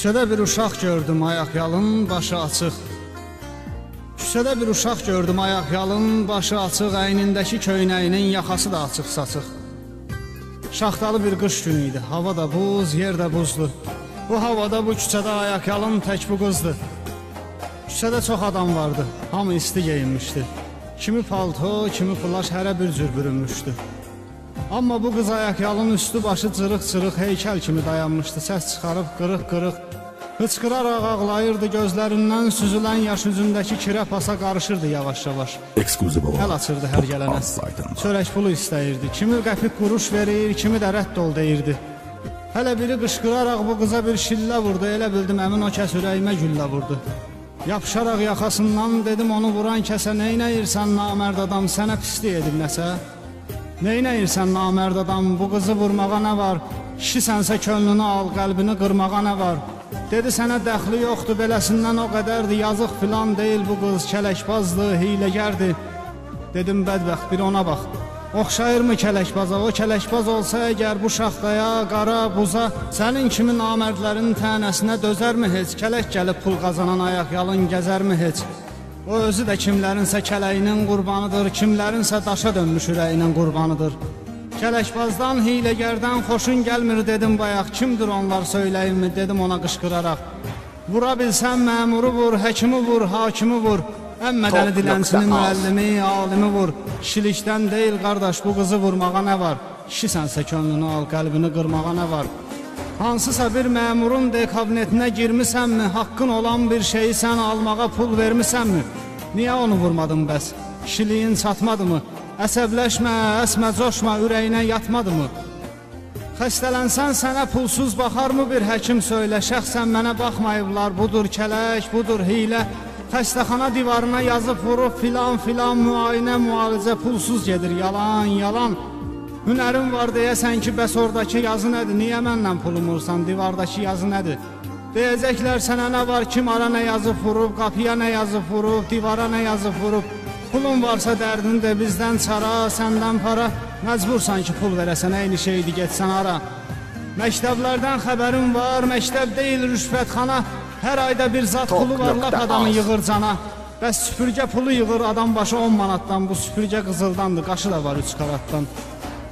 Küçədə bir uşaq gördüm ayaqyalın, başı açıq. Küçədə bir uşaq gördüm ayaqyalın, başı açıq, əynindəki köynəyinin yaxası da açıq-saçıq. Şaxtalı bir qış günü idi. Hava da buz, yer də buzdu. Bu havada bu küçədə ayaqyalın tək bu qızdı. Küçədə çox adam vardı. Hamı isti geyinmişdi. Kimi palto, kimi plaş hərə bir cür bürünmüşdü. Amma bu qız ayaqyalın üstü başı cırıq-cırıq heykəl kimi dayanmışdı. Səs çıxarıb qırıq-qırıq hıçqıraraq ağlayırdı. Gözlərindən süzülən yaş üzündəki kirə pasa qarışırdı yavaş-yavaş. Exclusive Əl olarak açırdı hər gələnə. Çörək pulu istəyirdi. Kimi qəpik quruş verir, kimi də rədd ol deyirdi. Hələ biri qışqıraraq bu qıza bir şillə vurdu. Elə bildim əmin o kəs ürəyimə güllə vurdu. Yapışaraq yaxasından dedim onu vuran kəsə neynəyirsən namərd adam sənə pislik edib nəsə? Neynəyirsən namərd adam bu qızı vurmağa nə var? Kişisənsə könlünü al, qəlbini qırmağa nə var? Dedi sənə dəxli yoxdur beləsindən o qədərdir yazıq filan deyil bu qız kələkbazdır, hiləgərdir. Dedim bədbəxt bir ona bax. Oxşayırmı kələkbaza? O kələkbaz olsa əgər bu şaxtaya, qara, buza, sənin kimi namərdlərin tənəsinə dözərmi heç? Kələk gəlib pul qazanan ayaq yalın gəzərmi heç? O özü də kimlərinsə kələyinin qurbanıdır, kimlərinsə daşa dönmüş ürəyinin qurbanıdır. Kələkbazdan, hiləgərdən xoşun gəlmir dedim bayaq. Kimdir onlar söyləyimmi dedim ona qışqıraraq. Vura bilsən məmuru vur, həkimi vur, hakimi vur. Ən mədəni dilənçini, müəllimi, alimi vur. Kişilikdən deyil qardaş, bu qızı vurmağa nə var? Kişisənsə könlünü al, qəlbini qırmağa nə var? Hansısa bir məmurun dekabinetinə girmisənmi? Haqqın olan bir şeyi sən almağa pul vermisənmi? Niyə onu vurmadın bəs? Kişiliyin çatmadımı? Əsəbləşmə, əsmə, coşma, ürəyinə yatmadımı? Xəstələnsən sənə pulsuz baxarmı bir həkim söylə? Şəxsən mənə baxmayıblar, budur kələk, budur hiylə. Xəstəxana divarına yazıb vurub filan filan müayinə müalicə pulsuz gedir, yalan, yalan. Hünərin var deyəsən ki, bəs oradakı yazı nədir? Niyə məndən pulum vursan? Divardakı yazı nədir? Deyəcəklər sənə nə var, kim ara nə yazıb vurub, qapıya nə yazıb vurub, divara nə yazıb vurub. Pulun varsa dərdini də bizdən çara, səndən para. Məcbursan ki, pul verəsən, eyni şeydi, getsən ara. Məktəblərdən xəbərim var, məktəb deyil rüşvətxana. Hər ayda bir zat pulu var, lap adamı yığır cana. Bəs süpürgə pulu yığır adam başı 10 manatdan, bu süpürgə qızıldandır, qaşı da var 3 karatdan.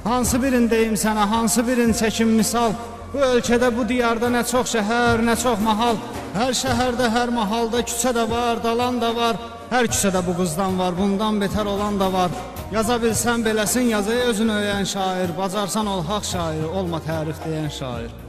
Hansı birin deyim sənə, hansı birin çəkim misal? Bu ölkədə, bu diyarda nə çox şəhər, nə çox mahal. Hər şəhərdə, hər mahalda küçə də var, dalan da var. Hər küçədə bu qızdan var, bundan betər olan da var. Yaza bilsən beləsin, yazı özün öyən şair, bacarsan ol haqq şair, olma tərix deyən şair.